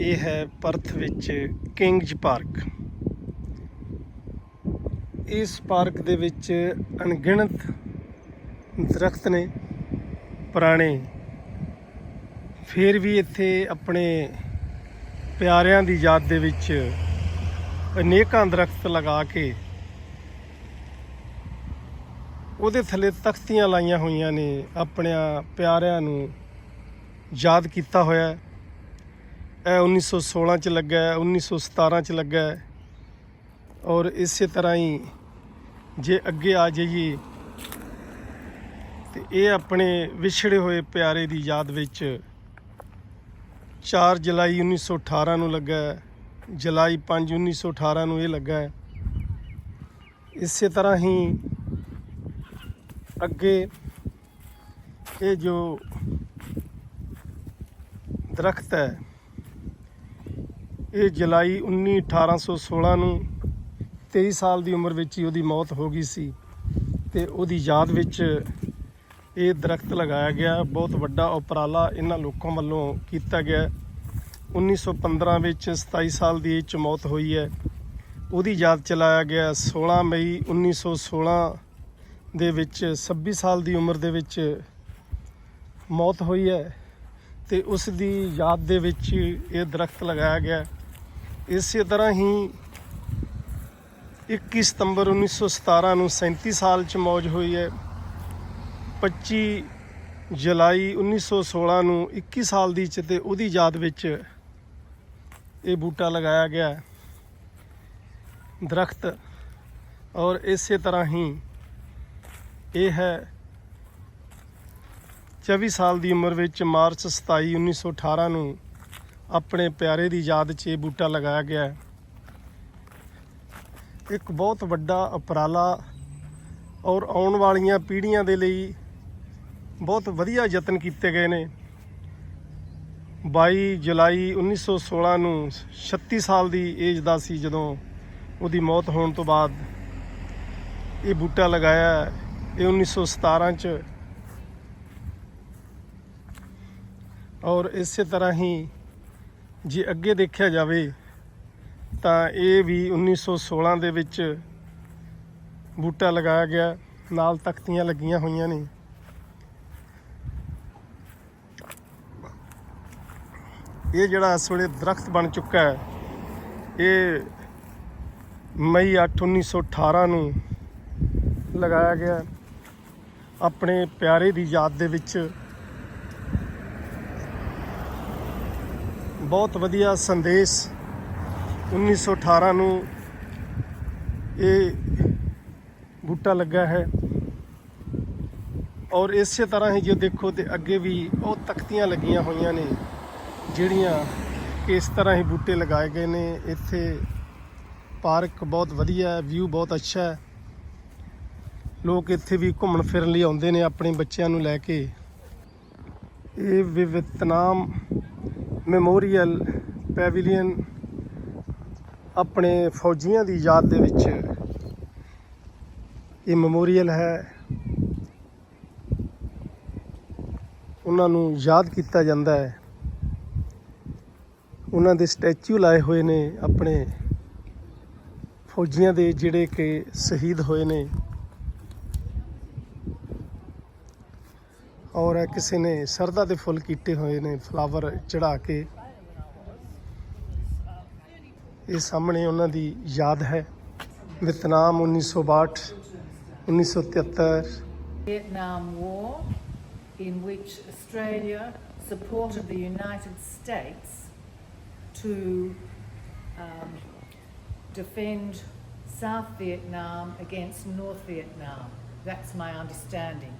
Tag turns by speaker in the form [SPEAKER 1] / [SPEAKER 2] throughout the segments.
[SPEAKER 1] ਇਹ ਹੈ ਪਰਥ ਵਿੱਚ ਕਿੰਗਜ਼ ਪਾਰਕ। ਇਸ ਪਾਰਕ ਦੇ ਵਿੱਚ ਅਣਗਿਣਤ ਦਰਖਤ ਨੇ, ਪੁਰਾਣੇ। ਫਿਰ ਵੀ ਇੱਥੇ ਆਪਣੇ ਪਿਆਰਿਆਂ ਦੀ ਯਾਦ ਦੇ ਵਿੱਚ ਅਨੇਕਾਂ ਦਰਖਤ ਲਗਾ ਕੇ ਉਹਦੇ ਥੱਲੇ ਤਖਤੀਆਂ ਲਾਈਆਂ ਹੋਈਆਂ ਨੇ, ਆਪਣਿਆਂ ਪਿਆਰਿਆਂ ਨੂੰ ਯਾਦ ਕੀਤਾ ਹੋਇਆ ਇਹ 1916 ਚ ਲੱਗਾ ਹੈ 1917 ਚ ਲੱਗਾ ਹੈ। ਔਰ ਇਸੇ ਤਰ੍ਹਾਂ ਹੀ ਜੇ ਅੱਗੇ ਆ ਜਾਈਏ, ਤੇ ਇਹ ਆਪਣੇ ਵਿਛੜੇ ਹੋਏ ਪਿਆਰੇ ਦੀ ਯਾਦ ਵਿੱਚ 4 ਜੁਲਾਈ 1918 ਨੂੰ ਲੱਗਾ ਹੈ, ਜੁਲਾਈ 5 1918 ਨੂੰ ਇਹ ਲੱਗਾ ਇਸੇ ਤਰ੍ਹਾਂ ਹੀ ਅੱਗੇ ਇਹ ਜੋ ਦਰਖਤ ਹੈ ਇਹ ਜੁਲਾਈ 19 1816 ਨੂੰ 23 ਸਾਲ ਦੀ ਉਮਰ ਵਿੱਚ ਹੀ ਉਹਦੀ ਮੌਤ ਹੋ ਗਈ ਸੀ ਤੇ ਉਹਦੀ ਯਾਦ ਵਿੱਚ ਇਹ ਦਰਖਤ ਲਗਾਇਆ ਗਿਆ। ਬਹੁਤ ਵੱਡਾ ਉਪਰਾਲਾ ਇਹਨਾਂ ਲੋਕਾਂ ਵੱਲੋਂ ਕੀਤਾ ਗਿਆ। 1915 ਵਿੱਚ 27 ਸਾਲ ਦੀ ਏਜ 'ਚ ਮੌਤ ਹੋਈ ਹੈ। ਉਹਦੀ ਯਾਦ ਚਲਾਇਆ ਗਿਆ 16 ਮਈ 1916 ਦੇ ਵਿੱਚ 26 ਸਾਲ ਦੀ ਉਮਰ ਦੇ ਵਿੱਚ ਮੌਤ ਹੋਈ ਹੈ ਤੇ ਉਸ ਦੀ ਯਾਦ ਦੇ ਵਿੱਚ ਇਹ ਦਰਖਤ ਲਗਾਇਆ ਗਿਆ। ਇਸੇ ਤਰ੍ਹਾਂ ਹੀ 21 ਸਤੰਬਰ 1917 ਨੂੰ 37 ਸਾਲ ਚ ਮੌਜ ਹੋਈ ਹੈ 25 ਜੁਲਾਈ 1916 ਨੂੰ 21 ਸਾਲ ਦੀ ਚ ਤੇ ਉਹਦੀ ਯਾਦ ਵਿੱਚ ਇਹ ਬੂਟਾ ਲਗਾਇਆ ਗਿਆ ਹੈ। ਦਰਖਤ ਔਰ ਇਸੇ ਤਰ੍ਹਾਂ ਹੀ ਇਹ ਹੈ 24 ਸਾਲ ਦੀ ਉਮਰ ਵਿੱਚ ਮਾਰਚ 27 1918 ਨੂੰ ਆਪਣੇ ਪਿਆਰੇ ਦੀ ਯਾਦ 'ਚ ਇਹ ਬੂਟਾ ਲਗਾਇਆ ਗਿਆ ਹੈ ਇੱਕ ਬਹੁਤ ਵੱਡਾ ਉਪਰਾਲਾ ਔਰ ਆਉਣ ਵਾਲੀਆਂ ਪੀੜ੍ਹੀਆਂ ਦੇ ਲਈ ਬਹੁਤ ਵਧੀਆ ਯਤਨ ਕੀਤੇ ਗਏ ਨੇ 22 ਜੁਲਾਈ 1916 ਨੂੰ 36 ਸਾਲ ਦੀ ਏਜ ਦਾ ਸੀ ਜਦੋਂ ਉਹਦੀ ਮੌਤ ਹੋਣ ਤੋਂ ਬਾਅਦ ਇਹ ਬੂਟਾ ਲਗਾਇਆ ਹੈ। ਇਹ 1917 ਚ ਔਰ ਇਸੇ ਤਰ੍ਹਾਂ ਹੀ ਜੇ ਅੱਗੇ ਦੇਖਿਆ ਜਾਵੇ ਤਾਂ ਇਹ ਵੀ 1916 ਦੇ ਵਿੱਚ ਬੂਟਾ ਲਗਾਇਆ ਗਿਆ, ਨਾਲ ਤਖਤੀਆਂ ਲੱਗੀਆਂ ਹੋਈਆਂ ਨੇ। ਇਹ ਜਿਹੜਾ ਇਸ ਵੇਲੇ ਦਰਖਤ ਬਣ ਚੁੱਕਾ ਹੈ, ਇਹ ਮਈ 8 1918 ਨੂੰ ਲਗਾਇਆ ਗਿਆ। ਆਪਣੇ ਪਿਆਰੇ ਦੀ ਯਾਦ ਦੇ ਵਿੱਚ ਬਹੁਤ ਵਧੀਆ ਸੰਦੇਸ਼ 1918 ਨੂੰ ਇਹ ਬੂਟਾ ਲੱਗਾ ਹੈ। ਔਰ ਇਸੇ ਤਰ੍ਹਾਂ ਹੀ ਜੇ ਦੇਖੋ ਤੇ ਅੱਗੇ ਵੀ ਉਹ ਤਖਤੀਆਂ ਲੱਗੀਆਂ ਹੋਈਆਂ ਨੇ, ਜਿਹੜੀਆਂ ਇਸ ਤਰ੍ਹਾਂ ਹੀ ਬੂਟੇ ਲਗਾਏ ਗਏ ਨੇ। ਇੱਥੇ ਪਾਰਕ ਬਹੁਤ ਵਧੀਆ ਹੈ, ਵਿਊ ਬਹੁਤ ਅੱਛਾ ਹੈ। ਲੋਕ ਇੱਥੇ ਵੀ ਘੁੰਮਣ ਫਿਰਨ ਲਈ ਆਉਂਦੇ ਨੇ ਆਪਣੇ ਬੱਚਿਆਂ ਨੂੰ ਲੈ ਕੇ। ਇਹ ਵਿਵਤਨਾਮ ਮੈਮੋਰੀਅਲ ਪੈਵੀਲੀਅਨ ਆਪਣੇ ਫੌਜੀਆਂ ਦੀ ਯਾਦ ਦੇ ਵਿੱਚ ਇਹ ਮੈਮੋਰੀਅਲ ਹੈ। ਉਹਨਾਂ ਨੂੰ ਯਾਦ ਕੀਤਾ ਜਾਂਦਾ ਹੈ। ਉਹਨਾਂ ਦੇ ਸਟੈਚੂ ਲਾਏ ਹੋਏ ਨੇ ਆਪਣੇ ਫੌਜੀਆਂ ਦੇ ਜਿਹੜੇ ਕਿ ਸ਼ਹੀਦ ਹੋਏ ਨੇ। ਔਰ ਇਹ ਕਿਸੇ ਨੇ ਸਰਦਾ ਦੇ ਫੁੱਲ ਕੀਤੇ ਹੋਏ ਨੇ ਫਲਾਵਰ ਚੜਾ ਕੇ ਇਹ ਸਾਹਮਣੇ ਉਹਨਾਂ ਦੀ ਯਾਦ ਹੈ ਵਿਤਨਾਮ 1962 1973
[SPEAKER 2] Vietnam War, in which Australia supported the United States to um, defend South Vietnam against North Vietnam. That's my understanding.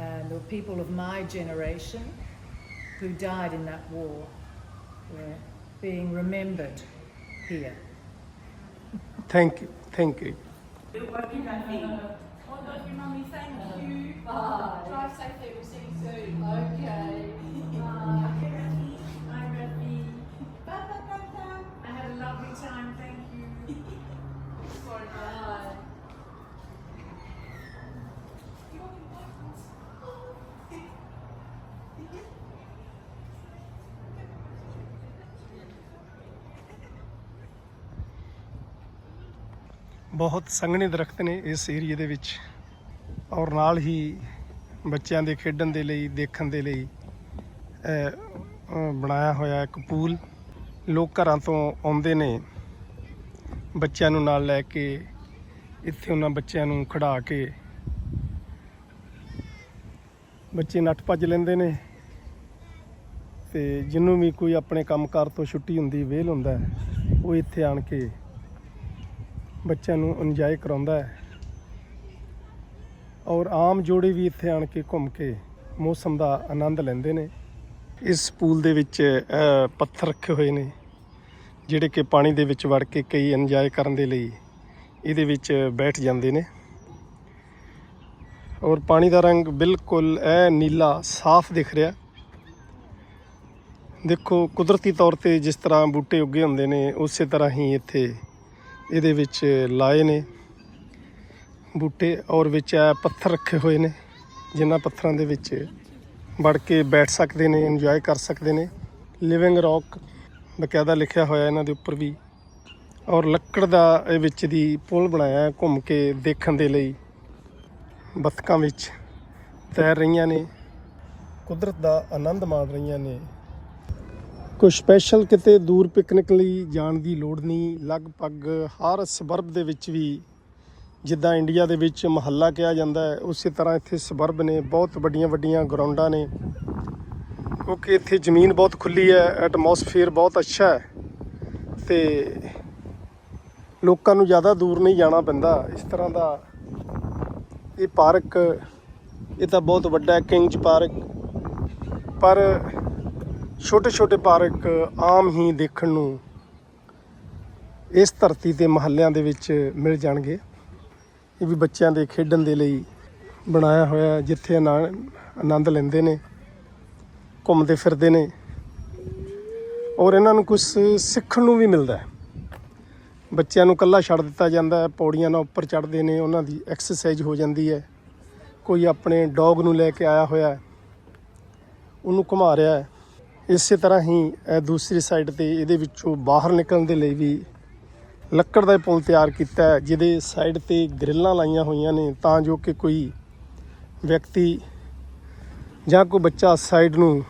[SPEAKER 2] and there were people of my generation who died in that war were being remembered here.
[SPEAKER 1] Thank
[SPEAKER 3] you, thank you. Thank you. Bye. Drive safely, we'll see you soon. Okay. Bye.
[SPEAKER 1] ਬਹੁਤ ਸੰਘਣੇ ਦਰਖਤ ਨੇ ਇਸ ਏਰੀਏ ਦੇ ਵਿੱਚ। ਔਰ ਨਾਲ ਹੀ ਬੱਚਿਆਂ ਦੇ ਖੇਡਣ ਦੇ ਲਈ, ਦੇਖਣ ਦੇ ਲਈ ਬਣਾਇਆ ਹੋਇਆ ਇੱਕ ਪੂਲ। ਲੋਕ ਘਰਾਂ ਤੋਂ ਆਉਂਦੇ ਨੇ। ਬੱਚਿਆਂ ਨੂੰ ਨਾਲ ਲੈ ਕੇ ਇੱਥੇ ਉਹਨਾਂ ਬੱਚਿਆਂ ਨੂੰ ਖੜਾ ਕੇ ਬੱਚੇ ਨੱਠ ਭੱਜ ਲੈਂਦੇ ਨੇ। ਤੇ ਜਿਹਨੂੰ ਵੀ ਕੋਈ ਆਪਣੇ ਕੰਮਕਾਰ ਤੋਂ ਛੁੱਟੀ ਹੁੰਦੀ, ਵਿਹਲ ਹੁੰਦਾ, ਉਹ ਇੱਥੇ ਆਣ ਕੇ ਬੱਚਿਆਂ ਨੂੰ ਇੰਜੋਏ ਕਰਾਉਂਦਾ ਹੈ। ਔਰ ਆਮ ਜੋੜੇ ਵੀ ਇੱਥੇ ਆਣ ਕੇ ਘੁੰਮ ਕੇ ਮੌਸਮ ਦਾ ਆਨੰਦ ਲੈਂਦੇ ਨੇ। ਇਸ ਪੂਲ ਦੇ ਵਿੱਚ ਅਹ, ਪੱਥਰ ਰੱਖੇ ਹੋਏ ਨੇ ਜਿਹੜੇ ਕਿ ਪਾਣੀ ਦੇ ਵਿੱਚ ਵੜ ਕੇ ਕਈ ਇੰਜੋਏ ਕਰਨ ਦੇ ਲਈ ਇਹਦੇ ਵਿੱਚ ਬੈਠ ਜਾਂਦੇ ਨੇ। ਔਰ ਪਾਣੀ ਦਾ ਰੰਗ ਬਿਲਕੁਲ ਐ ਨੀਲਾ ਸਾਫ਼ ਦਿਖ ਰਿਹਾ। ਦੇਖੋ ਕੁਦਰਤੀ ਤੌਰ ਤੇ ਜਿਸ ਤਰ੍ਹਾਂ ਬੂਟੇ ਉੱਗੇ ਹੁੰਦੇ ਨੇ ਉਸੇ ਤਰ੍ਹਾਂ ਹੀ ਇੱਥੇ ਇਹਦੇ ਵਿੱਚ ਲਾਏ ਨੇ ਬੂਟੇ ਔਰ ਵਿੱਚ ਐ ਪੱਥਰ ਰੱਖੇ ਹੋਏ ਨੇ, ਜਿਨ੍ਹਾਂ ਪੱਥਰਾਂ ਦੇ ਵਿੱਚ ਵੜ ਕੇ ਬੈਠ ਸਕਦੇ ਨੇ ਇੰਜੋਏ ਕਰ ਸਕਦੇ ਨੇ। ਲਿਵਿੰਗ ਰੌਕ ਬਕਾਇਦਾ ਲਿਖਿਆ ਹੋਇਆ ਇਹਨਾਂ ਦੇ ਉੱਪਰ ਵੀ। ਔਰ ਲੱਕੜ ਦਾ ਇਹ ਵਿੱਚ ਦੀ ਪੁਲ ਬਣਾਇਆ ਘੁੰਮ ਕੇ ਦੇਖਣ ਦੇ ਲਈ। ਬਤਕਾਂ ਵਿੱਚ ਤੈਰ ਰਹੀਆਂ ਨੇ। ਕੁਦਰਤ ਦਾ ਆਨੰਦ ਮਾਣ ਰਹੀਆਂ ਨੇ। ਕੋਈ ਸਪੈਸ਼ਲ ਕਿਤੇ ਦੂਰ ਪਿਕਨਿਕ ਲਈ ਜਾਣ ਦੀ ਲੋੜ ਨਹੀਂ। ਲਗਭਗ ਹਰ ਸਬਰਬ ਦੇ ਵਿੱਚ ਵੀ ਜਿੱਦਾਂ ਇੰਡੀਆ ਦੇ ਵਿੱਚ ਮਹੱਲਾ ਕਿਹਾ ਜਾਂਦਾ ਹੈ, ਉਸੇ ਤਰ੍ਹਾਂ ਇੱਥੇ ਸਬਰਬ ਨੇ, ਬਹੁਤ ਵੱਡੀਆਂ ਵੱਡੀਆਂ ਗਰਾਊਂਡਾਂ ਨੇ। ਕਿਉਂਕਿ ਇੱਥੇ ਜ਼ਮੀਨ ਬਹੁਤ ਖੁੱਲੀ ਹੈ ਐਟਮੋਸਫੇਅਰ ਬਹੁਤ ਅੱਛਾ ਹੈ। ਤੇ ਲੋਕਾਂ ਨੂੰ ਜ਼ਿਆਦਾ ਦੂਰ ਨਹੀਂ ਜਾਣਾ ਪੈਂਦਾ। ਇਸ ਤਰ੍ਹਾਂ ਦਾ ਇਹ ਪਾਰਕ, ਇਹ ਤਾਂ ਬਹੁਤ ਵੱਡਾ ਹੈ ਕਿੰਗਜ ਪਾਰਕ ਪਰ ਛੋਟੇ ਛੋਟੇ ਪਾਰਕ ਆਮ ਹੀ ਦੇਖਣ ਨੂੰ ਇਸ ਧਰਤੀ ਤੇ ਮਹੱਲਿਆਂ ਦੇ ਵਿੱਚ ਮਿਲ ਜਾਣਗੇ। ਇਹ ਵੀ ਬੱਚਿਆਂ ਦੇ ਖੇਡਣ ਦੇ ਲਈ ਬਣਾਇਆ ਹੋਇਆ ਜਿੱਥੇ ਆਨੰ- ਆਨੰਦ ਲੈਂਦੇ ਨੇ, ਘੁੰਮਦੇ ਫਿਰਦੇ ਨੇ। ਔਰ ਇਹਨਾਂ ਨੂੰ ਕੁਝ ਸਿੱਖਣ ਨੂੰ ਵੀ ਮਿਲਦਾ ਹੈ। ਬੱਚਿਆਂ ਨੂੰ ਇਕੱਲਾ ਛੱਡ ਦਿੱਤਾ ਜਾਂਦਾ ਹੈ, ਪੌੜੀਆਂ ਨਾਲ ਉੱਪਰ ਚੜ੍ਹਦੇ ਨੇ, ਉਹਨਾਂ ਦੀ ਐਕਸਰਸਾਈਜ਼ ਹੋ ਜਾਂਦੀ ਹੈ। ਕੋਈ ਆਪਣੇ ਡੌਗ ਨੂੰ ਲੈ ਕੇ ਆਇਆ ਹੋਇਆ ਉਹਨੂੰ ਘੁਮਾ ਰਿਹਾ ਹੈ। ਇਸੇ ਤਰ੍ਹਾਂ ਹੀ ਇਹ ਦੂਸਰੀ ਸਾਈਡ ਤੇ ਇਹਦੇ ਵਿੱਚੋਂ ਬਾਹਰ ਨਿਕਲਣ ਦੇ ਲਈ ਵੀ ਲੱਕੜ ਦਾ ਇਹ ਪੁਲ ਤਿਆਰ ਕੀਤਾ ਹੈ, ਜਿਹਦੇ ਸਾਈਡ ਤੇ ਗ੍ਰਿਲਾਂ ਲਾਈਆਂ ਹੋਈਆਂ ਨੇ ਤਾਂ ਜੋ ਕਿ ਕੋਈ ਵਿਅਕਤੀ ਜਾਂ ਕੋਈ ਬੱਚਾ ਸਾਈਡ ਨੂੰ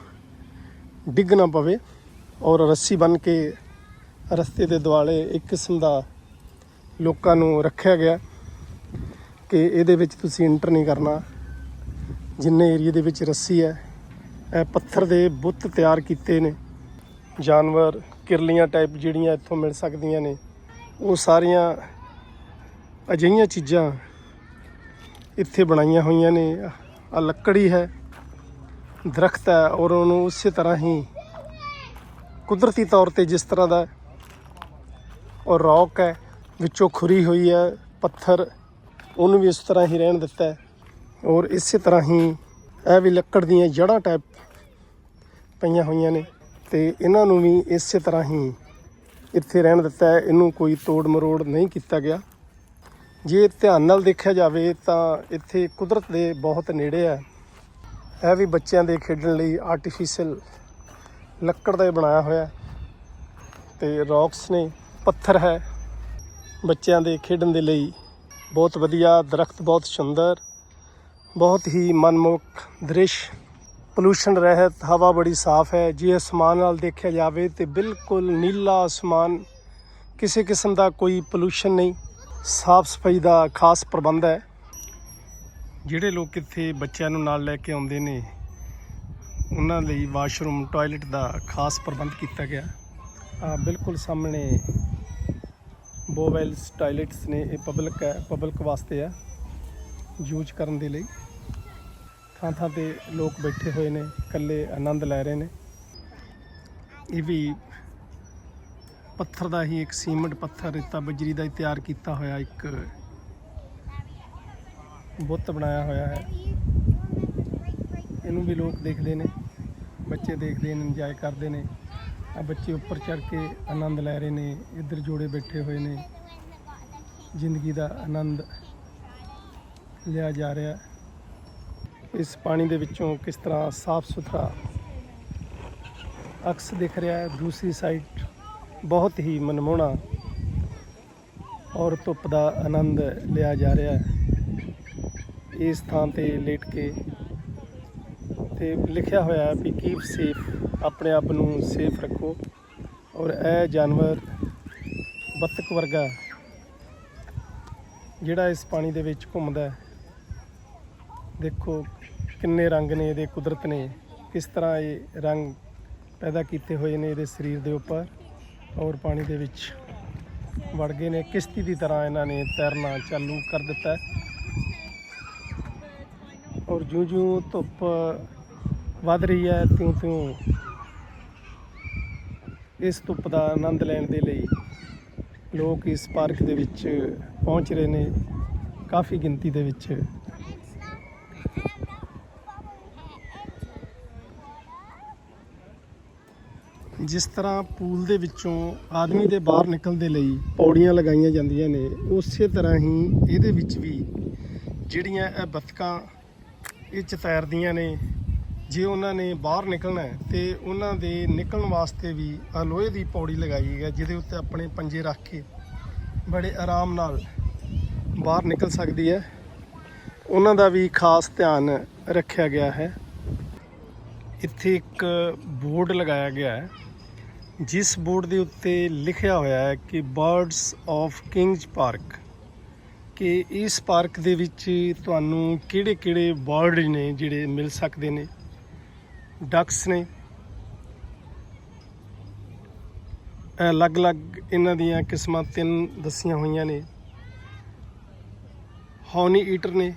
[SPEAKER 1] ਡਿੱਗ ਨਾ ਪਵੇ ਔਰ ਰੱਸੀ ਬੰਨ ਕੇ ਰਸਤੇ ਦੇ ਦੁਆਲੇ ਇੱਕ ਕਿਸਮ ਦਾ ਲੋਕਾਂ ਨੂੰ ਰੱਖਿਆ ਗਿਆ ਕਿ ਇਹਦੇ ਵਿੱਚ ਤੁਸੀਂ ਐਂਟਰ ਨਹੀਂ ਕਰਨਾ। ਜਿੰਨੇ ਏਰੀਏ ਦੇ ਵਿੱਚ ਰੱਸੀ ਹੈ ਪੱਥਰ ਦੇ ਬੁੱਤ ਤਿਆਰ ਕੀਤੇ ਨੇ। ਜਾਨਵਰ, ਕਿਰਲੀਆਂ ਟਾਈਪ ਜਿਹੜੀਆਂ ਇੱਥੋਂ ਮਿਲ ਸਕਦੀਆਂ ਨੇ। ਉਹ ਸਾਰੀਆਂ ਅਜਿਹੀਆਂ ਚੀਜ਼ਾਂ ਇੱਥੇ ਬਣਾਈਆਂ ਹੋਈਆਂ ਨੇ। ਆ ਲੱਕੜੀ ਹੈ, ਦਰਖਤ ਹੈ ਔਰ ਉਹਨੂੰ ਉਸੇ ਤਰ੍ਹਾਂ ਹੀ ਕੁਦਰਤੀ ਤੌਰ ਤੇ ਜਿਸ ਤਰ੍ਹਾਂ ਦਾ ਔਰ ਰੌਕ ਹੈ, ਵਿੱਚੋਂ ਖੁਰੀ ਹੋਈ ਹੈ, ਪੱਥਰ, ਉਹਨੂੰ ਵੀ ਇਸ ਤਰ੍ਹਾਂ ਹੀ ਰਹਿਣ ਦਿੱਤਾ ਹੈ ਔਰ ਇਸੇ ਤਰ੍ਹਾਂ ਹੀ ਇਹ ਵੀ ਲੱਕੜ ਦੀਆਂ ਜੜ੍ਹਾਂ ਟਾਈਪ ਪਈਆਂ ਹੋਈਆਂ ਨੇ ਤੇ ਇਹਨਾਂ ਨੂੰ ਵੀ ਇਸੇ ਤਰ੍ਹਾਂ ਹੀ ਇੱਥੇ ਰਹਿਣ ਦਿੱਤਾ ਹੈ। ਇਹਨੂੰ ਕੋਈ ਤੋੜ ਮਰੋੜ ਨਹੀਂ ਕੀਤਾ ਗਿਆ। ਜੇ ਧਿਆਨ ਨਾਲ ਦੇਖਿਆ ਜਾਵੇ ਤਾਂ ਇੱਥੇ ਕੁਦਰਤ ਦੇ ਬਹੁਤ ਨੇੜੇ ਹੈ। ਇਹ ਵੀ ਬੱਚਿਆਂ ਦੇ ਖੇਡਣ ਲਈ ਆਰਟੀਫੀਸ਼ੀਅਲ ਲੱਕੜ ਦਾ ਬਣਾਇਆ ਹੋਇਆ ਹੈ। ਤੇ ਰੌਕਸ ਨੇ, ਪੱਥਰ ਹੈ। ਬੱਚਿਆਂ ਦੇ ਖੇਡਣ ਦੇ ਲਈ ਬਹੁਤ ਵਧੀਆ, ਦਰਖਤ ਬਹੁਤ ਸੁੰਦਰ। ਬਹੁਤ ਹੀ ਮਨਮੋਹਕ ਦ੍ਰਿਸ਼। ਪੋਲੂਸ਼ਨ ਰਹਿਤ, ਹਵਾ ਬੜੀ ਸਾਫ਼ ਹੈ। ਜੇ ਅਸਮਾਨ ਨਾਲ ਦੇਖਿਆ ਜਾਵੇ ਤੇ ਬਿਲਕੁਲ ਨੀਲਾ ਅਸਮਾਨ, ਕਿਸੇ ਕਿਸਮ ਦਾ ਕੋਈ ਪੋਲੂਸ਼ਨ ਨਹੀਂ। ਸਾਫ਼ ਸਫ਼ਾਈ ਦਾ ਖਾਸ ਪ੍ਰਬੰਧ ਹੈ। ਜਿਹੜੇ ਲੋਕ ਇੱਥੇ ਬੱਚਿਆਂ ਨੂੰ ਨਾਲ ਲੈ ਕੇ ਆਉਂਦੇ ਨੇ, ਉਹਨਾਂ ਲਈ ਵਾਸ਼ਰੂਮ ਟਾਇਲਟ ਦਾ ਖਾਸ ਪ੍ਰਬੰਧ ਕੀਤਾ ਗਿਆ। ਆ ਬਿਲਕੁਲ ਸਾਹਮਣੇ ਬੋਵੈਲਸ ਟਾਇਲਟਸ ਨੇ, ਇਹ ਪਬਲਿਕ ਹੈ ਪਬਲਿਕ ਵਾਸਤੇ ਹੈ। ਯੂਜ਼ ਕਰਨ ਦੇ ਲਈ। ਥਾਂ ਥਾਂ ਤੇ ਲੋਕ ਬੈਠੇ ਹੋਏ ਨੇ, ਇਕੱਲੇ ਆਨੰਦ ਲੈ ਰਹੇ ਨੇ। ਇਹ ਵੀ ਪੱਥਰ ਦਾ ਹੀ ਇੱਕ ਸੀਮੈਂਟ ਪੱਥਰ ਰੇਤਾ ਬਜਰੀ ਦਾ ਹੀ ਤਿਆਰ ਕੀਤਾ ਹੋਇਆ ਇੱਕ ਬੁੱਤ ਬਣਾਇਆ ਹੋਇਆ ਹੈ। ਇਹਨੂੰ ਵੀ ਲੋਕ ਦੇਖਦੇ ਨੇ, ਬੱਚੇ ਦੇਖਦੇ ਨੇ, ਇੰਜੋਏ ਕਰਦੇ ਨੇ। ਆ ਬੱਚੇ ਉੱਪਰ ਚੜ ਕੇ ਆਨੰਦ ਲੈ ਰਹੇ ਨੇ, ਇੱਧਰ ਜੋੜੇ ਬੈਠੇ ਹੋਏ ਨੇ। ਜ਼ਿੰਦਗੀ ਦਾ ਆਨੰਦ ਲਿਆ ਜਾ ਰਿਹਾ ਹੈ। ਇਸ ਪਾਣੀ ਦੇ ਵਿੱਚੋਂ ਕਿਸ ਤਰ੍ਹਾਂ ਸਾਫ਼ ਸੁਥਰਾ ਅਕਸ ਦਿਖ ਰਿਹਾ ਹੈ, ਦੂਸਰੀ ਸਾਈਡ ਬਹੁਤ ਹੀ ਮਨਮੋਹਣਾ ਔਰ ਧੁੱਪ ਦਾ ਆਨੰਦ ਲਿਆ ਜਾ ਰਿਹਾ ਹੈ। ਇਸ ਥਾਂ ਤੇ ਲੇਟ ਕੇ ਤੇ ਲਿਖਿਆ ਹੋਇਆ ਹੈ ਵੀ ਕੀਪ ਸੇਫ ਆਪਣੇ ਆਪ ਨੂੰ ਸੇਫ ਰੱਖੋ ਔਰ ਇਹ ਜਾਨਵਰ ਬੱਤਕ ਵਰਗਾ ਜਿਹੜਾ ਇਸ ਪਾਣੀ ਦੇ ਵਿੱਚ ਘੁੰਮਦਾ ਹੈ। ਦੇਖੋ ਕਿੰਨੇ ਰੰਗ ਨੇ, ਇਹਦੇ ਕੁਦਰਤ ਨੇ। ਕਿਸ ਤਰ੍ਹਾਂ ਇਹ ਰੰਗ ਪੈਦਾ ਕੀਤੇ ਹੋਏ ਨੇ ਇਹਦੇ ਸਰੀਰ ਦੇ ਉੱਪਰ ਔਰ ਪਾਣੀ ਦੇ ਵਿੱਚ ਵੜ ਗਏ ਨੇ। ਕਿਸ਼ਤੀ ਦੀ ਤਰ੍ਹਾਂ ਇਹਨਾਂ ਨੇ ਤੈਰਨਾ ਚਾਲੂ ਕਰ ਦਿੱਤਾ ਔਰ ਜਿਉਂ-ਜਿਉਂ ਧੁੱਪ ਵੱਧ ਰਹੀ ਹੈ, ਤਿਉਂ-ਤਿਉਂ ਇਸ ਧੁੱਪ ਦਾ ਆਨੰਦ ਲੈਣ ਦੇ ਲਈ ਲੋਕ ਇਸ ਪਾਰਕ ਦੇ ਵਿੱਚ ਪਹੁੰਚ ਰਹੇ ਨੇ। ਕਾਫੀ ਗਿਣਤੀ ਦੇ ਵਿੱਚ ਜਿਸ ਤਰ੍ਹਾਂ ਪੂਲ ਦੇ ਵਿੱਚੋਂ ਆਦਮੀ ਦੇ ਬਾਹਰ ਨਿਕਲਣ ਦੇ ਲਈ ਪੌੜੀਆਂ ਲਗਾਈਆਂ ਜਾਂਦੀਆਂ ਨੇ, ਉਸੇ ਤਰ੍ਹਾਂ ਹੀ ਇਹਦੇ ਵਿੱਚ ਵੀ ਜਿਹੜੀਆਂ ਇਹ ਬਤਕਾਂ ਇਹ 'ਚ ਤੈਰਦੀਆਂ ਨੇ, ਜੇ ਉਹਨਾਂ ਨੇ ਬਾਹਰ ਨਿਕਲਣਾ ਹੈ ਤੇ ਉਹਨਾਂ ਦੇ ਨਿਕਲਣ ਵਾਸਤੇ ਵੀ ਆਹ ਲੋਹੇ ਦੀ ਪੌੜੀ ਲਗਾਈ ਹੈ, ਜਿਹਦੇ ਉੱਤੇ ਆਪਣੇ ਪੰਜੇ ਰੱਖ ਕੇ ਬੜੇ ਆਰਾਮ ਨਾਲ ਬਾਹਰ ਨਿਕਲ ਸਕਦੀ ਹੈ। ਉਹਨਾਂ ਦਾ ਵੀ ਖਾਸ ਧਿਆਨ ਰੱਖਿਆ ਗਿਆ ਹੈ। ਇੱਥੇ ਇੱਕ ਬੋਰਡ ਲਗਾਇਆ ਗਿਆ ਹੈ। ਜਿਸ ਬੋਰਡ ਦੇ ਉੱਤੇ ਲਿਖਿਆ ਹੋਇਆ ਹੈ ਕਿ ਬਰਡਸ ਆਫ ਕਿੰਗਜ਼ ਪਾਰਕ ਕਿ ਇਸ ਪਾਰਕ ਦੇ ਵਿੱਚ ਤੁਹਾਨੂੰ ਕਿਹੜੇ-ਕਿਹੜੇ ਬਰਡ ਨੇ ਜਿਹੜੇ ਮਿਲ ਸਕਦੇ ਨੇ, ਡਕਸ ਨੇ ਅਲੱਗ-ਅਲੱਗ ਇਹਨਾਂ ਦੀਆਂ ਕਿਸਮਾਂ ਤਿੰਨ ਦੱਸੀਆਂ ਹੋਈਆਂ ਨੇ ਹੌਨੀ ਈਟਰ ਨੇ,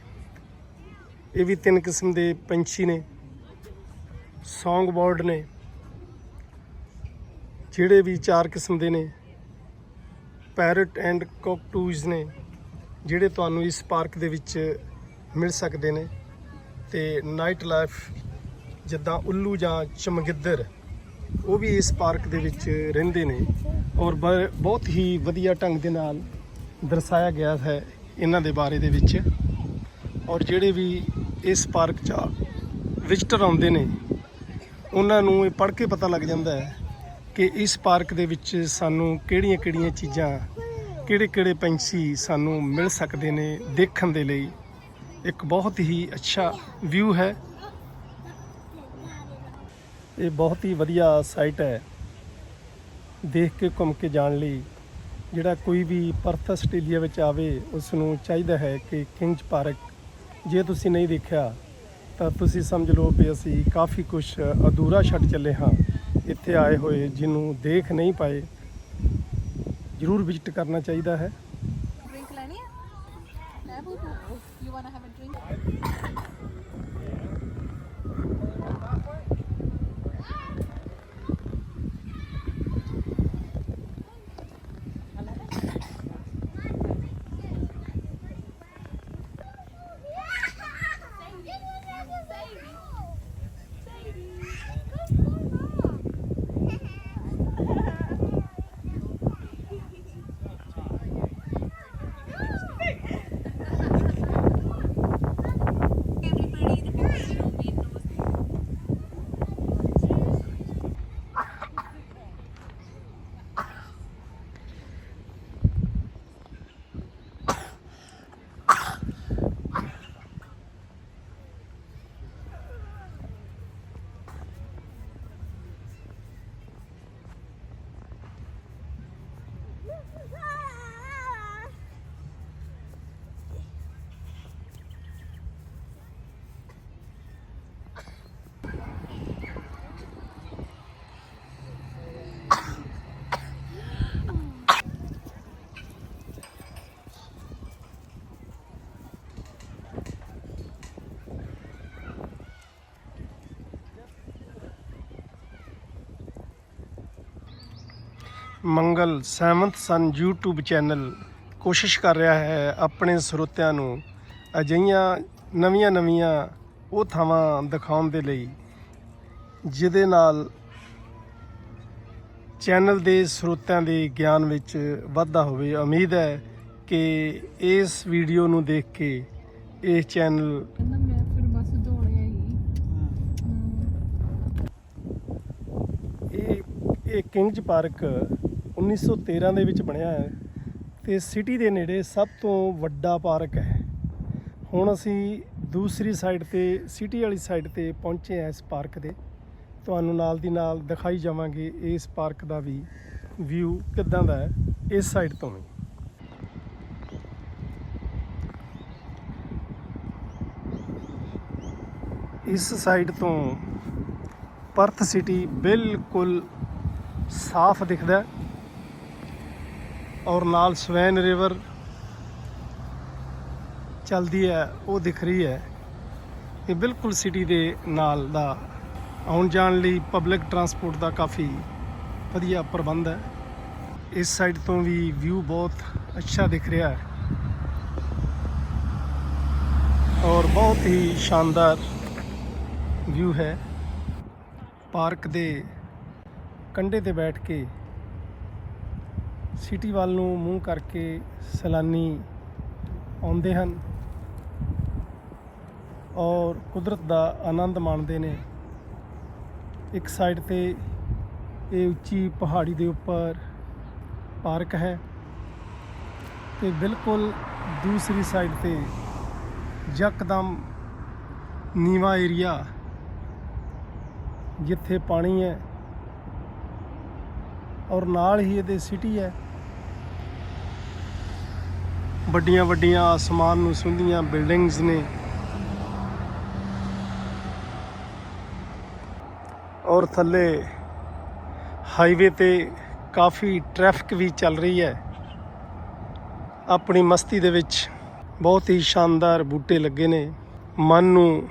[SPEAKER 1] ਇਹ ਵੀ ਤਿੰਨ ਕਿਸਮ ਦੇ ਪੰਛੀ ਨੇ ਸੌਂਗ ਬਰਡ ਨੇ ਜਿਹੜੇ ਵੀ ਚਾਰ ਕਿਸਮ ਦੇ ਨੇ ਪੈਰਟ ਐਂਡ ਕੋਕਟੂਜ਼ ਨੇ, ਜਿਹੜੇ ਤੁਹਾਨੂੰ ਇਸ ਪਾਰਕ ਦੇ ਵਿੱਚ ਮਿਲ ਸਕਦੇ ਨੇ ਤੇ ਨਾਈਟ ਲਾਈਫ ਜਿੱਦਾਂ ਉੱਲੂ ਜਾਂ ਚਮਗਿੱਦੜ ਉਹ ਵੀ ਇਸ ਪਾਰਕ ਦੇ ਵਿੱਚ ਰਹਿੰਦੇ ਨੇ ਔਰ ਬ- ਬਹੁਤ ਹੀ ਵਧੀਆ ਢੰਗ ਦੇ ਨਾਲ ਦਰਸਾਇਆ ਗਿਆ ਹੈ ਇਹਨਾਂ ਦੇ ਬਾਰੇ ਦੇ ਵਿੱਚ ਔਰ ਜਿਹੜੇ ਵੀ ਇਸ ਪਾਰਕ 'ਚ ਵਿਜ਼ਟਰ ਆਉਂਦੇ ਨੇ, ਉਹਨਾਂ ਨੂੰ ਇਹ ਪੜ੍ਹ ਕੇ ਪਤਾ ਲੱਗ ਜਾਂਦਾ ਹੈ ਕਿ ਇਸ ਪਾਰਕ ਦੇ ਵਿੱਚ ਸਾਨੂੰ ਕਿਹੜੀਆਂ-ਕਿਹੜੀਆਂ ਚੀਜ਼ਾਂ ਕਿਹੜੇ-ਕਿਹੜੇ ਪੰਛੀ ਸਾਨੂੰ ਮਿਲ ਸਕਦੇ ਨੇ ਦੇਖਣ ਦੇ ਲਈ। ਇੱਕ ਬਹੁਤ ਹੀ ਅੱਛਾ ਵਿਊ ਹੈ। ਇਹ ਬਹੁਤ ਹੀ ਵਧੀਆ ਸਾਈਟ ਹੈ। ਦੇਖ ਕੇ ਘੁੰਮ ਕੇ ਜਾਣ ਲਈ ਜਿਹੜਾ ਕੋਈ ਵੀ ਪਰਥ ਆਸਟ੍ਰੇਲੀਆ ਵਿੱਚ ਆਵੇ ਉਸ ਨੂੰ ਚਾਹੀਦਾ ਹੈ ਕਿ ਕਿੰਗਜ਼ ਪਾਰਕ। ਜੇ ਤੁਸੀਂ ਨਹੀਂ ਦੇਖਿਆ, ਤਾਂ ਤੁਸੀਂ ਸਮਝ ਲਓ ਵੀ ਅਸੀਂ ਕਾਫੀ ਕੁਝ ਅਧੂਰਾ ਛੱਡ ਚੱਲੇ ਹਾਂ। ਇੱਥੇ ਆਏ ਹੋਏ ਜਿਹਨੂੰ ਦੇਖ ਨਹੀਂ ਪਾਏ, ਜ਼ਰੂਰ ਵਿਜ਼ਿਟ ਕਰਨਾ ਚਾਹੀਦਾ ਹੈ।
[SPEAKER 4] Drink ਲੈਣੀ ਹੈ you want have a drink
[SPEAKER 1] Mangal seventh sun YouTube channel. ਕੋਸ਼ਿਸ਼ ਕਰ ਰਿਹਾ ਹੈ ਆਪਣੇ ਸਰੋਤਿਆਂ ਨੂੰ ਅਜਿਹੀਆਂ ਨਵੀਆਂ-ਨਵੀਆਂ ਉਹ ਥਾਵਾਂ ਦਿਖਾਉਣ ਦੇ ਲਈ ਜਿਹਦੇ ਨਾਲ ਚੈਨਲ ਦੇ ਸਰੋਤਿਆਂ ਦੇ ਗਿਆਨ ਵਿੱਚ ਵਾਧਾ ਹੋਵੇ। ਉਮੀਦ ਹੈ ਕਿ ਇਸ ਵੀਡੀਓ ਨੂੰ ਦੇਖ ਕੇ ਇਹ ਚੈਨਲ ਇਹ ਇਹ ਕਿੰਗਜ਼ ਪਾਰਕ 1913 ਦੇ ਵਿੱਚ ਬਣਿਆ ਹੈ ਤੇ ਸਿਟੀ ਦੇ ਨੇੜੇ ਸਭ ਤੋਂ ਵੱਡਾ ਪਾਰਕ ਹੈ। ਹੁਣ ਅਸੀਂ ਦੂਸਰੀ ਸਾਈਡ ਤੇ ਸਿਟੀ ਵਾਲੀ ਸਾਈਡ ਤੇ ਪਹੁੰਚੇ ਹਾਂ ਇਸ ਪਾਰਕ ਦੇ। ਤੁਹਾਨੂੰ ਨਾਲ ਦੀ ਨਾਲ ਦਿਖਾਈ ਜਾਵਾਂਗੇ ਇਸ ਪਾਰਕ ਦਾ ਵੀ ਵਿਊ ਕਿੱਦਾਂ ਦਾ ਹੈ ਇਸ ਸਾਈਡ ਤੋਂ ਵੀ। ਇਸ ਸਾਈਡ ਤੋਂ ਪਰਥ ਸਿਟੀ ਬਿਲਕੁਲ ਸਾਫ਼ ਦਿਖਦਾ ਹੈ। ਔਰ ਨਾਲ ਸਵੈਨ ਰਿਵਰ ਚਲਦੀ ਹੈ, ਉਹ ਦਿਖ ਰਹੀ ਹੈ। ਇਹ ਬਿਲਕੁਲ ਸਿਟੀ ਦੇ ਨਾਲ ਦਾ ਆਉਣ ਜਾਣ ਲਈ ਪਬਲਿਕ ਟਰਾਂਸਪੋਰਟ ਦਾ ਕਾਫੀ ਵਧੀਆ ਪ੍ਰਬੰਧ ਹੈ। ਇਸ ਸਾਈਡ ਤੋਂ ਵੀ ਵਿਊ ਬਹੁਤ ਅੱਛਾ ਦਿਖ ਰਿਹਾ ਹੈ। ਔਰ ਬਹੁਤ ਹੀ ਸ਼ਾਨਦਾਰ ਵਿਊ ਹੈ। ਪਾਰਕ ਦੇ ਕੰਢੇ ਤੇ ਬੈਠ ਕੇ ਸਿਟੀ ਵੱਲ ਨੂੰ ਮੂੰਹ ਕਰਕੇ ਸੈਲਾਨੀ ਆਉਂਦੇ ਹਨ ਔਰ ਕੁਦਰਤ ਦਾ ਆਨੰਦ ਮਾਣਦੇ ਨੇ। ਇੱਕ ਸਾਈਡ ਤੇ ਇਹ ਉੱਚੀ ਪਹਾੜੀ ਦੇ ਉੱਪਰ ਪਾਰਕ ਹੈ ਤੇ ਬਿਲਕੁਲ ਦੂਸਰੀ ਸਾਈਡ ਤੇ ਯਕਦਮ ਨੀਵਾ ਏਰੀਆ ਜਿੱਥੇ ਪਾਣੀ ਹੈ ਔਰ ਨਾਲ ਹੀ ਇਹਦੇ ਸਿਟੀ ਹੈ। ਵੱਡੀਆਂ ਵੱਡੀਆਂ ਆਸਮਾਨ ਨੂੰ ਸੁੰਦੀਆਂ ਬਿਲਡਿੰਗਸ ਨੇ। ਔਰ ਥੱਲੇ ਹਾਈਵੇ ਤੇ ਕਾਫੀ ਟ੍ਰੈਫਿਕ ਵੀ ਚੱਲ ਰਹੀ ਹੈ। ਆਪਣੀ ਮਸਤੀ ਦੇ ਵਿੱਚ ਬਹੁਤ ਹੀ ਸ਼ਾਨਦਾਰ ਬੂਟੇ ਲੱਗੇ ਨੇ। ਮਨ ਨੂੰ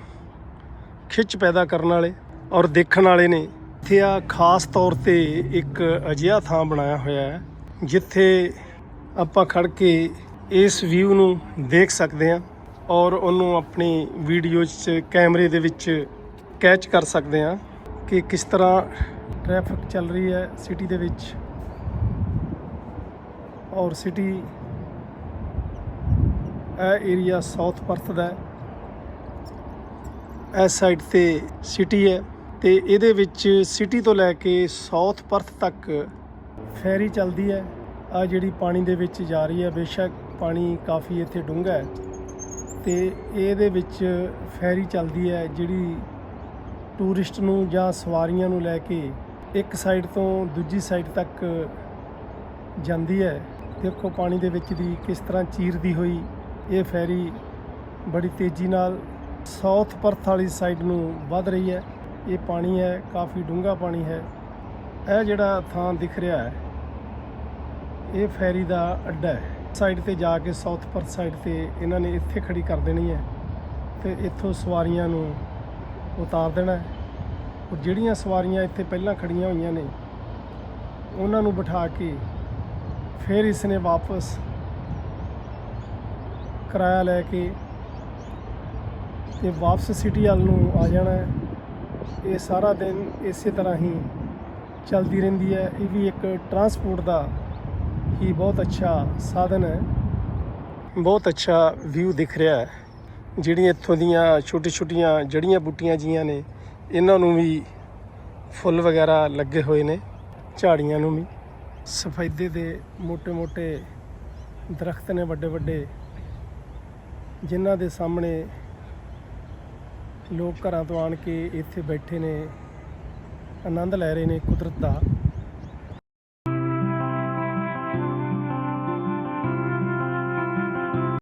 [SPEAKER 1] ਖਿੱਚ ਪੈਦਾ ਕਰਨ ਵਾਲੇ ਔਰ ਦੇਖਣ ਵਾਲੇ ਨੇ। ਇੱਥੇ ਆ ਖਾਸ ਤੌਰ ਤੇ ਇੱਕ ਅਜਿਹਾ ਥਾਂ ਬਣਾਇਆ ਹੋਇਆ ਹੈ, ਜਿੱਥੇ ਆਪਾਂ ਖੜ ਕੇ ਇਸ ਵਿਊ ਨੂੰ ਦੇਖ ਸਕਦੇ ਹਾਂ ਔਰ ਉਹਨੂੰ ਆਪਣੀ ਵੀਡੀਓ 'ਚ ਕੈਮਰੇ ਦੇ ਵਿੱਚ ਕੈਚ ਕਰ ਸਕਦੇ ਹਾਂ ਕਿ ਕਿਸ ਤਰ੍ਹਾਂ ਟ੍ਰੈਫਿਕ ਚੱਲ ਰਹੀ ਹੈ ਸਿਟੀ ਦੇ ਵਿੱਚ ਔਰ ਸਿਟੀ ਇਹ ਏਰੀਆ ਸਾਊਥ ਪਰਥ ਦਾ ਹੈ। ਇਸ ਸਾਈਡ ਤੇ ਸਿਟੀ ਹੈ ਤੇ ਇਹਦੇ ਵਿੱਚ ਸਿਟੀ ਤੋਂ ਲੈ ਕੇ ਸਾਊਥ ਪਰਥ ਤੱਕ ਫੈਰੀ ਚੱਲਦੀ ਹੈ। ਆ ਜਿਹੜੀ ਪਾਣੀ ਦੇ ਵਿੱਚ ਜਾ ਰਹੀ ਹੈ ਬੇਸ਼ੱਕ ਪਾਣੀ ਕਾਫੀ ਇੱਥੇ ਡੂੰਘਾ ਹੈ ਤੇ ਇਹਦੇ ਵਿੱਚ ਫੈਰੀ ਚੱਲਦੀ ਹੈ ਜਿਹੜੀ ਟੂਰਿਸਟ ਨੂੰ ਜਾਂ ਸਵਾਰੀਆਂ ਨੂੰ ਲੈ ਕੇ ਇੱਕ ਸਾਈਡ ਤੋਂ ਦੂਜੀ ਸਾਈਡ ਤੱਕ ਜਾਂਦੀ ਹੈ। ਦੇਖੋ ਪਾਣੀ ਦੇ ਵਿੱਚ ਦੀ ਕਿਸ ਤਰ੍ਹਾਂ ਚੀਰਦੀ ਹੋਈ ਇਹ ਫੈਰੀ ਬੜੀ ਤੇਜ਼ੀ ਨਾਲ ਸਾਊਥ ਪਰਥ ਵਾਲੀ ਸਾਈਡ ਨੂੰ ਵੱਧ ਰਹੀ ਹੈ। ਇਹ ਪਾਣੀ ਹੈ, ਕਾਫੀ ਡੂੰਘਾ ਪਾਣੀ ਹੈ। ਇਹ ਜਿਹੜਾ ਥਾਂ ਦਿਖ ਰਿਹਾ ਹੈ, ਇਹ ਫੈਰੀ ਦਾ ਅੱਡਾ ਹੈ। ਸਾਈਡ ਤੇ ਜਾ ਕੇ ਸਾਊਥ ਪਰਥ ਸਾਈਡ ਤੇ ਇਹਨਾਂ ਨੇ ਇੱਥੇ ਖੜੀ ਕਰ ਦੇਣੀ ਹੈ ਤੇ ਇੱਥੋਂ ਸਵਾਰੀਆਂ ਨੂੰ ਉਤਾਰ ਦੇਣਾ ਹੈ। ਔਰ ਜਿਹੜੀਆਂ ਸਵਾਰੀਆਂ ਇੱਥੇ ਪਹਿਲਾਂ ਖੜੀਆਂ ਹੋਈਆਂ ਨੇ, ਉਹਨਾਂ ਨੂੰ ਬਿਠਾ ਕੇ ਫਿਰ ਇਸ ਨੇ ਵਾਪਸ ਕਿਰਾਇਆ ਲੈ ਕੇ ਤੇ ਵਾਪਸ ਸਿਟੀ ਵੱਲ ਨੂੰ ਆ ਜਾਣਾ ਹੈ। ਇਹ ਸਾਰਾ ਦਿਨ ਇਸੇ ਤਰ੍ਹਾਂ ਹੀ ਚੱਲਦੀ ਰਹਿੰਦੀ ਹੈ। ਇਹ ਵੀ ਇੱਕ ਟਰਾਂਸਪੋਰਟ ਦਾ ਕਿ ਬਹੁਤ ਅੱਛਾ ਸਾਧਨ ਹੈ। ਬਹੁਤ ਅੱਛਾ ਵਿਊ ਦਿਖ ਰਿਹਾ ਹੈ। ਜਿਹੜੀਆਂ ਇੱਥੋਂ ਦੀਆਂ ਛੋਟੀ-ਛੋਟੀਆਂ ਜੜੀਆਂ ਬੂਟੀਆਂ ਜੀਆਂ ਨੇ, ਇਹਨਾਂ ਨੂੰ ਵੀ ਫੁੱਲ ਵਗੈਰਾ ਲੱਗੇ ਹੋਏ ਨੇ, ਝਾੜੀਆਂ ਨੂੰ ਵੀ। ਸਫੈਦੇ ਦੇ ਮੋٹے-ਮੋٹے ਦਰਖਤ ਨੇ ਵੱਡੇ-ਵੱਡੇ, ਜਿਨ੍ਹਾਂ ਦੇ ਸਾਹਮਣੇ ਲੋਕ ਘਰਾਂ ਤੋਂ ਆਣ ਕੇ ਇੱਥੇ ਬੈਠੇ ਨੇ, ਆਨੰਦ ਲੈ ਰਹੇ ਨੇ ਕੁਦਰਤ ਦਾ।